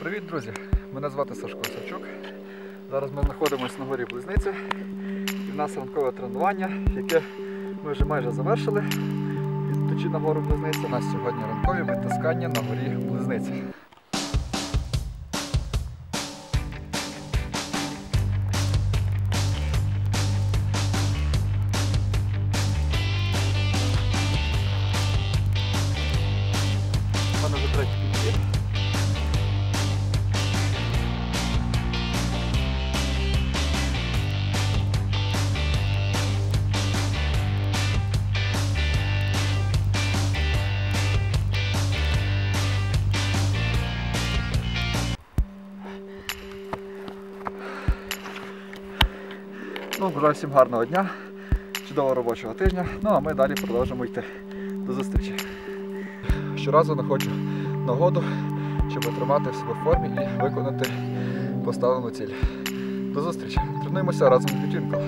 Привіт, друзі! Мене звати Сашко Савчук. Зараз ми знаходимося на горі Близниці. І в нас ранкове тренування, яке ми вже майже завершили. Ідучи на гору Близниці, у нас сьогодні ранкові витискання на горі Близниці. У мене вже третій Ну, бажаю всім гарного дня, чудового робочого тижня. Ну а ми далі продовжимо йти. До зустрічі. Щоразу знаходжу нагоду, щоб отримати себе в формі і виконати поставлену ціль. До зустрічі. Тренуємося разом з дівчинкою.